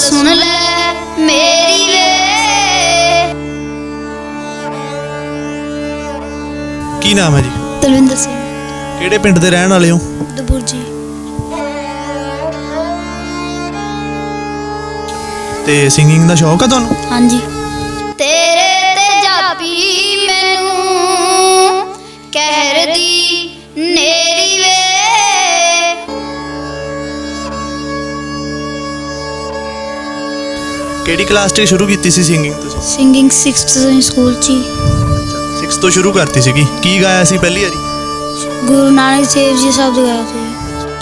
ਸੁਣ ਲੈ ਮੇਰੀ ਵੇ। ਕੀ ਨਾਮ ਹੈ ਜੀ? ਦਲਵਿੰਦਰ ਸਿੰਘ। ਕਿਹੜੇ ਪਿੰਡ ਦੇ ਰਹਿਣ ਵਾਲੇ ਹੋ? ਦਬੁਰ ਜੀ। ਤੇ ਸਿੰਗਿੰਗ ਦਾ ਸ਼ੌਕ ਆ ਤੁਹਾਨੂੰ? ਹਾਂਜੀ। ਤੇਰੇ ਕਿਹੜੀ ਕਲਾਸ 'ਚ ਸ਼ੁਰੂ ਕੀਤੀ ਸੀ ਸਿੰਗਿੰਗ ਤੁਸੀਂ? ਸਿੰਗਿੰਗ 6th ਸਕੂਲ ਚ ਹੀ। 6 ਤੋਂ ਸ਼ੁਰੂ ਕਰਤੀ ਸੀਗੀ। ਕੀ ਗਾਇਆ ਸੀ ਪਹਿਲੀ ਵਾਰੀ? ਗੁਰੂ ਨਾਨਕ ਦੇਵ ਜੀ ਸ਼ਬਦ ਗਾਇਆ ਸੀ।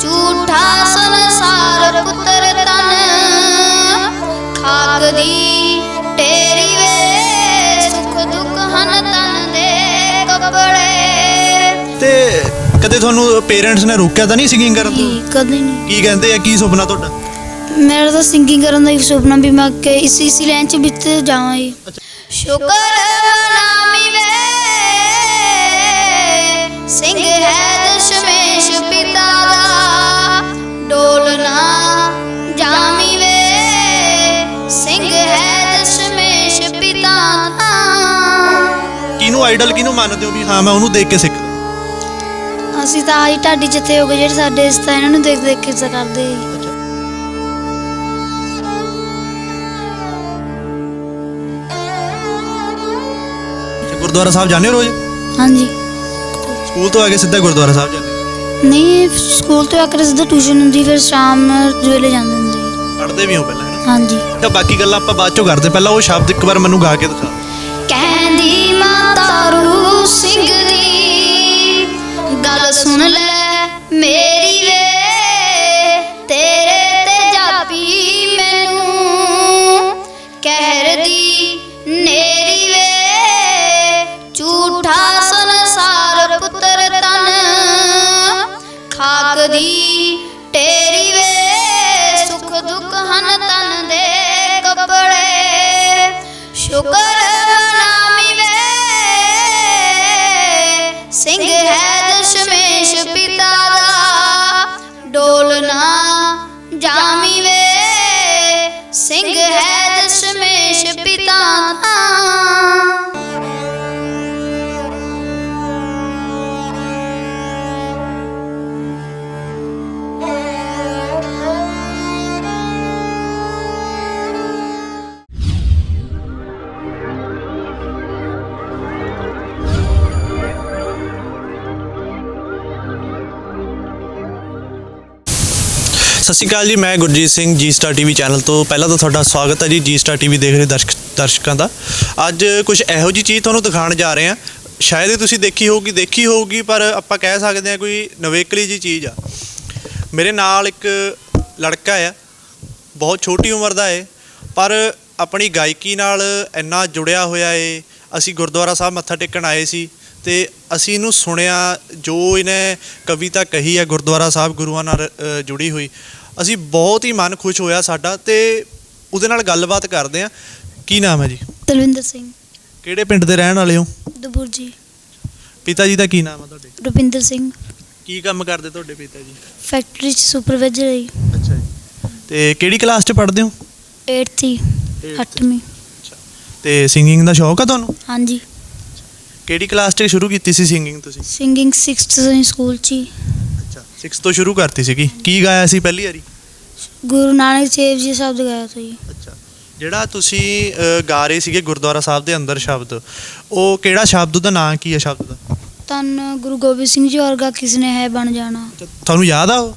ਝੂਠਾ ਸੰਸਾਰ ਪੁੱਤਰ ਤਨ ਖਾਕ ਦੀ ਟੇਰੀ ਵੇ ਸੁਖ ਦੁੱਖ ਹਨ ਤਨ ਦੇ ਕੱਪੜੇ। ਤੇ ਕਦੇ ਤੁਹਾਨੂੰ ਪੇਰੈਂਟਸ ਨੇ ਰੋਕਿਆ ਤਾਂ ਨਹੀਂ ਸਿੰਗਿੰਗ ਕਰਨ ਤੋਂ? ਕੀ ਕਦੇ ਨਹੀਂ। ਕੀ ਕਹਿੰਦੇ ਆ ਕੀ ਸੁਪਨਾ ਤੁਹਾਡਾ? ਮੇਰਾ ਤਾਂ ਸਿੰਗਿੰਗ ਕਰਨ ਦਾ ਇੱਕ ਸੁਪਨਾ ਵੀ ਮੈਂ ਕਿ ਇਸ ਇਸੀ ਲਾਈਨ ਚ ਵਿੱਚ ਜਾਵਾਂ ਜੀ। ਸ਼ੁਕਰ ਨਾਮੀ ਵੇ ਸਿੰਘ ਹੈ ਦਸ਼ਮੇਸ਼ ਪਿਤਾ ਦਾ ਡੋਲਨਾ ਜਾਮੀ ਵੇ ਸਿੰਘ ਹੈ ਦਸ਼ਮੇਸ਼ ਪਿਤਾ ਦਾ। ਕਿਹਨੂੰ ਆਈਡਲ ਕਿਹਨੂੰ ਮੰਨਦੇ ਹੋ ਵੀ ਹਾਂ ਮੈਂ ਉਹਨੂੰ ਦੇਖ ਕੇ ਸਿੱਖਦਾ ਅਸੀਂ ਤਾਂ ਆਹੀ ਢਾਡੀ ਜਿੱਥੇ ਹੋ ਗਏ ਜਿਹੜੇ ਸਾਡੇ ਇਸ ਤਾਂ ਇਹਨਾਂ ਨੂੰ ਦੇਖ ਦੇਖ ਕੇ ਕਰਦੇ। ਜੀ। ਗੁਰਦੁਆਰਾ ਸਾਹਿਬ ਜਾਂਦੇ ਹੋ ਰੋਜ਼? ਹਾਂਜੀ। ਸਕੂਲ ਤੋਂ ਆ ਕੇ ਸਿੱਧਾ ਗੁਰਦੁਆਰਾ ਸਾਹਿਬ ਜਾਂਦੇ ਹੋ? ਨਹੀਂ ਸਕੂਲ ਤੋਂ ਆ ਕੇ ਸਿੱਧਾ ਟਿਊਸ਼ਨ ਹੁੰਦੀ ਫਿਰ ਸ਼ਾਮ ਵੇਲੇ ਜਾਂਦੇ ਹੁੰਦੇ। ਪੜ੍ਹਦੇ ਵੀ ਹੋ ਪਹਿਲਾਂ ਹੈ ਨਾ? ਹਾਂਜੀ। ਤਾਂ ਬਾਕੀ ਗੱਲਾਂ ਆਪਾਂ ਬਾਅਦ ਚੋਂ ਕਰਦੇ ਪਹਿਲਾਂ ਉਹ ਸ਼ਬਦ ਇੱਕ ਵਾਰ ਮੈਨੂੰ ਗਾ ਕੇ ਦਿਖਾ ਕਹਿੰਦੀ ਮਾਤਾ ਰੂ ਸਿੰਘ ਦੀ ਗੱਲ ਸੁਣ ਲੈ। ਦੀ ਟੇਰੀ ਵੇ ਸੁਖ ਦੁੱਖ ਹਨ ਤਨ ਦੇ ਕਪੜੇ। ਸ਼ੁਕਰ ਨਾਮੀ ਵੇ, ਸਿੰਘ ਹੈ ਦਸ਼ਮੇਸ਼ ਪਿਤਾ ਦਾ। ਡੋਲਨਾ ਜਾਮੀ ਵੇ, ਸਿੰਘ ਹੈ ਦਸ਼ਮੇਸ਼ ਪਿਤਾ ਦਾ। ਸਤਿ ਸ਼੍ਰੀ ਅਕਾਲ ਜੀ, ਮੈਂ Gurjeet Singh ji star TV channel ਤੋਂ। ਪਹਿਲਾਂ ਤਾਂ ਤੁਹਾਡਾ ਸਵਾਗਤ ਹੈ ਜੀ ਜੀ ਸਟਾਰ ਟੀਵੀ ਦੇਖ ਰਹੇ ਦਰਸ਼ਕ ਦਰਸ਼ਕਾਂ ਦਾ। ਅੱਜ ਕੁਝ ਇਹੋ ਜੀ ਚੀਜ਼ ਤੁਹਾਨੂੰ ਦਿਖਾਉਣ ਜਾ ਰਹੇ ਹਾਂ। ਸ਼ਾਇਦ ਇਹ ਤੁਸੀਂ ਦੇਖੀ ਹੋਊਗੀ ਦੇਖੀ ਹੋਊਗੀ, ਪਰ ਆਪਾਂ ਕਹਿ ਸਕਦੇ ਹਾਂ ਕੋਈ ਨਵੇਕਲੀ ਜੀ ਚੀਜ਼ ਆ। ਮੇਰੇ ਨਾਲ ਇੱਕ ਲੜਕਾ ਆ, ਬਹੁਤ ਛੋਟੀ ਉਮਰ ਦਾ ਏ, ਪਰ ਆਪਣੀ ਗਾਇਕੀ ਨਾਲ ਇੰਨਾ ਜੁੜਿਆ ਹੋਇਆ ਏ। ਅਸੀਂ ਗੁਰਦੁਆਰਾ ਸਾਹਿਬ ਮੱਥਾ ਟੇਕਣ ਆਏ ਸੀ ਤੇ ਅਸੀਂ ਇਹਨੂੰ ਸੁਣਿਆ, ਜੋ ਇਹਨੇ ਕਵਿਤਾ ਕਹੀ ਹੈ ਗੁਰਦੁਆਰਾ ਸਾਹਿਬ ਗੁਰੂਆਂ ਨਾਲ ਜੁੜੀ ਹੋਈ। ਅਸੀਂ ਬਹੁਤ ਹੀ ਮਨ ਖੁਸ਼ ਹੋਇਆ ਸਾਡਾ ਤੇ ਉਹਦੇ ਨਾਲ ਗੱਲਬਾਤ ਕਰਦੇ ਆ ਕੀ ਨਾਮ ਹੈ ਜੀ? ਦਲਵਿੰਦਰ ਸਿੰਘ। ਕਿਹੜੇ ਪਿੰਡ ਦੇ ਰਹਿਣ ਵਾਲੇ ਹੋ? ਦਬੁਰ ਜੀ। ਪਿਤਾ ਜੀ ਦਾ ਕੀ ਨਾਮ ਹੈ ਤੁਹਾਡੇ? ਰੁਪਿੰਦਰ ਸਿੰਘ। ਕੀ ਕੰਮ ਕਰਦੇ ਤੁਹਾਡੇ ਪਿਤਾ ਜੀ? ਫੈਕਟਰੀ ਚ ਸੁਪਰਵਾਈਜ਼ਰ ਹੈ ਅੱਛਾ ਜੀ। ਤੇ ਕਿਹੜੀ ਕਲਾਸ 'ਚ ਪੜ੍ਹਦੇ ਹੋ? 8th ਹੀ 8ਵੀਂ ਤੇ ਸਿੰਗਿੰਗ ਦਾ ਸ਼ੌਕ ਆ ਤੁਹਾਨੂੰ? ਹਾਂਜੀ। ਕਿਹੜੀ ਕਲਾਸ 'ਚ ਸ਼ੁਰੂ ਕੀਤੀ ਸੀ ਸਿੰਗਿੰਗ ਤੁਸੀਂ? ਸਿੰਗਿੰਗ 6th ਸਕੂਲ ਚ ਹੀ। ਅੱਛਾ 6 ਤੋਂ ਸ਼ੁਰੂ ਕਰਤੀ ਸੀਗੀ। ਕੀ ਗਾਇਆ ਸੀ ਪਹਿਲੀ ਵਾਰੀ? ਗੁਰੂ ਨਾਨਕ ਦੇਵ ਜੀ ਸ਼ਬਦ ਗਾਇਆ ਸੀ ਅੱਛਾ। ਜਿਹੜਾ ਤੁਸੀਂ ਅ, ਗਾ ਰਹੇ ਸੀਗੇ ਗੁਰਦੁਆਰਾ ਸਾਹਿਬ ਦੇ ਅੰਦਰ ਸ਼ਬਦ ਉਹ ਕਿਹੜਾ ਸ਼ਬਦ ਉਹਦਾ ਨਾਂ ਕੀ ਹੈ ਸ਼ਬਦ ਦਾ? ਤਨ ਗੁਰੂ ਗੋਬਿੰਦ ਸਿੰਘ ਜੀ ਵਰਗਾ ਕਿਸ ਨੇ ਹੈ ਬਣ ਜਾਣਾ। ਤੁਹਾਨੂੰ ਯਾਦ ਆ ਉਹ?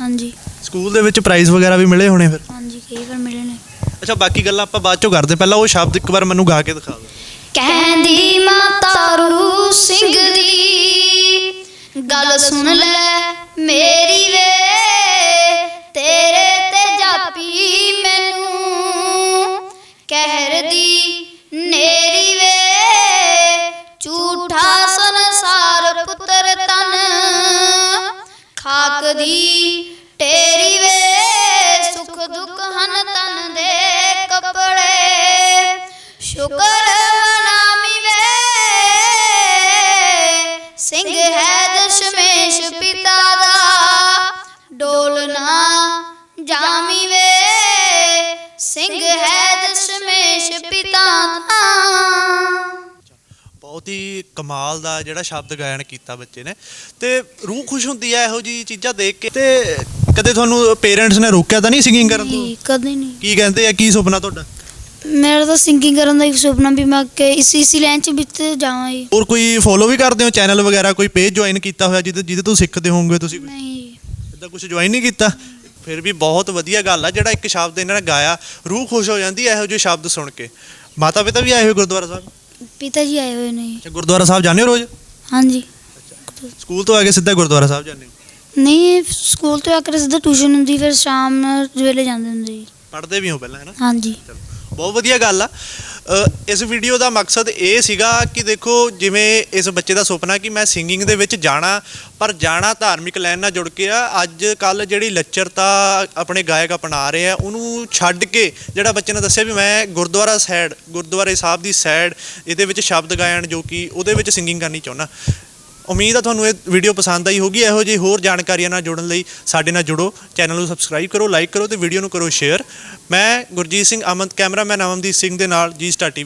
ਹਾਂਜੀ। ਸਕੂਲ ਦੇ ਵਿੱਚ ਪ੍ਰਾਈਜ਼ ਵਗੈਰਾ ਵੀ ਮਿਲੇ ਹੋਣੇ ਫਿਰ? ਹਾਂਜੀ ਕਈ ਵਾਰ ਮਿਲੇ ਨੇ। ਅੱਛਾ ਬਾਕੀ ਗੱਲਾਂ ਆਪਾਂ ਬਾਅਦ ਚੋਂ ਕਰਦੇ ਪਹਿਲਾਂ ਉਹ ਸ਼ਬਦ ਇੱਕ ਵਾਰ ਮੈਨੂੰ ਗਾ ਕੇ ਦਿਖਾ ਦਿਓ। ਕਹਿੰਦੀ ਮਾਤਾ ਰੂ ਸਿੰਘ ਦੀ ਗੱਲ ਸੁਣ ਲੈ। ਮੇਰੀ ਵੇ, ਤੇਰੇ ਤੇ ਜਾਪੀ ਮੈਨੂੰ। ਕਹਿਰਦੀ, ਨੇਰੀ ਵੇ, ਝੂਠਾ ਸੰਸਾਰ ਪੁੱਤਰ ਤਨ। ਖਾਕ ਦੀ ਕਮਾਲ ਦਾ ਜਿਹੜਾ ਸ਼ਬਦ ਗਾਇਨ ਕੀਤਾ ਬੱਚੇ ਨੇ ਤੇ ਰੂਹ ਖੁਸ਼ ਹੁੰਦੀ ਹੈ ਇਹੋ ਜੀ ਚੀਜ਼ਾਂ ਦੇਖ ਕੇ ਤੇ ਕਦੇ ਤੁਹਾਨੂੰ ਪੇਰੈਂਟਸ ਨੇ ਰੋਕਿਆ ਤਾਂ ਨਹੀਂ ਸਿੰਗਿੰਗ ਕਰਨ ਤੋਂ? ਨਹੀਂ ਕਦੇ ਨਹੀਂ। ਕੀ ਕਹਿੰਦੇ ਆ ਕੀ ਸੁਪਨਾ ਤੁਹਾਡਾ? ਮੇਰਾ ਤਾਂ ਸਿੰਗਿੰਗ ਕਰਨ ਦਾ ਇੱਕ ਸੁਪਨਾ ਵੀ ਮੈਂ ਕਿ ਇਸ ਇਸੀ ਲਾਈਨ 'ਚ ਵਿੱਚ ਜਾਵਾਂ ਜੀ। ਹੋਰ ਕੋਈ ਫੋਲੋ ਵੀ ਕਰਦੇ ਹੋ ਚੈਨਲ ਵਗੈਰਾ ਕੋਈ ਪੇਜ ਜੁਆਇਨ ਕੀਤਾ ਹੋਇਆ ਜਿਹਦੇ ਜਿਹਦੇ ਤੋਂ ਸਿੱਖਦੇ ਹੋਵੋਗੇ ਤੁਸੀਂ? ਨਹੀਂ। ਇਦਾਂ ਕੁਝ ਜੁਆਇਨ ਨਹੀਂ ਕੀਤਾ? ਫਿਰ ਵੀ ਬਹੁਤ ਵਧੀਆ ਗੱਲ ਆ ਜਿਹੜਾ ਇੱਕ ਸ਼ਬਦ ਇਹਨਾਂ ਨੇ ਗਾਇਆ ਰੂਹ ਖੁਸ਼ ਹੋ ਜਾਂਦੀ ਹੈ ਇਹੋ ਜਿਹੇ ਸ਼ਬਦ ਸੁਣ ਕੇ। ਮਾਤਾ ਪਿਤਾ ਵੀ ਆਏ ਹੋਏ ਗੁਰਦੁਆਰਾ ਸਾਹਿਬ? ਪਿਤਾ ਜੀ ਆਏ ਹੋਏ ਨੇ। ਅੱਛਾ ਗੁਰਦੁਆਰਾ ਸਾਹਿਬ ਜਾਂਦੇ ਹੋ ਰੋਜ਼? ਹਾਂਜੀ। ਸਕੂਲ ਤੋਂ ਆ ਕੇ ਸਿੱਧਾ ਗੁਰਦੁਆਰਾ ਸਾਹਿਬ ਜਾਂਦੇ ਹੋ? ਨਹੀਂ ਸਕੂਲ ਤੋਂ ਆ ਕੇ ਸਿੱਧਾ ਟਿਊਸ਼ਨ ਹੁੰਦੀ ਫਿਰ ਸ਼ਾਮ ਵੇਲੇ ਜਾਂਦੇ ਹੁੰਦੇ ਜੀ। ਪੜ੍ਹਦੇ ਵੀ ਹੋ ਪਹਿਲਾਂ ਹੈ ਨਾ? ਹਾਂਜੀ। ਬਹੁਤ ਵਧੀਆ ਗੱਲ ਆ। ਇਸ ਵੀਡੀਓ ਦਾ ਮਕਸਦ ਇਹ ਸੀਗਾ ਕਿ ਦੇਖੋ ਜਿਵੇਂ ਇਸ ਬੱਚੇ ਦਾ ਸੁਪਨਾ ਕਿ ਮੈਂ ਸਿੰਗਿੰਗ ਦੇ ਵਿੱਚ ਜਾਣਾ, ਪਰ ਜਾਣਾ ਧਾਰਮਿਕ ਲਾਈਨ ਨਾਲ ਜੁੜ ਕੇ ਆ। ਅੱਜ ਕੱਲ ਜਿਹੜੀ ਲੱਚਰਤਾ ਆਪਣੇ ਗਾਇਕ ਅਪਣਾ ਰਹੇ ਆ, ਉਹਨੂੰ ਛੱਡ ਕੇ ਜਿਹੜਾ ਬੱਚੇ ਨੇ ਦੱਸਿਆ ਵੀ ਮੈਂ ਗੁਰਦੁਆਰਾ ਸਾਈਡ ਗੁਰਦੁਆਰੇ ਸਾਹਿਬ ਦੀ ਸਾਈਡ ਇਹਦੇ ਵਿੱਚ ਸ਼ਬਦ ਗਾਇਨ ਜੋ ਕਿ ਉਹਦੇ ਵਿੱਚ ਸਿੰਗਿੰਗ ਕਰਨੀ ਚਾਹੁੰਦਾ। ਉਮੀਦ ਆ ਤੁਹਾਨੂੰ ਇਹ ਵੀਡੀਓ ਪਸੰਦ ਆਈ ਹੋਗੀ ਇਹੋ ਜਿਹੀ ਹੋਰ ਜਾਣਕਾਰੀਆਂ ਨਾਲ ਜੁੜਨ ਲਈ ਸਾਡੇ ਨਾਲ ਜੁੜੋ। ਚੈਨਲ ਨੂੰ ਸਬਸਕ੍ਰਾਈਬ ਕਰੋ ਲਾਈਕ ਕਰੋ ਤੇ ਵੀਡੀਓ ਨੂੰ ਕਰੋ ਸ਼ੇਅਰ ਮੈਂ ਗੁਰਜੀਤ ਸਿੰਘ ਅਮਨ ਕੈਮਰਾਮੈਨ ਅਮਨਦੀਪ ਸਿੰਘ ਦੇ ਨਾਲ ਜੀ ਸਟਾਰ ਟੀਵੀ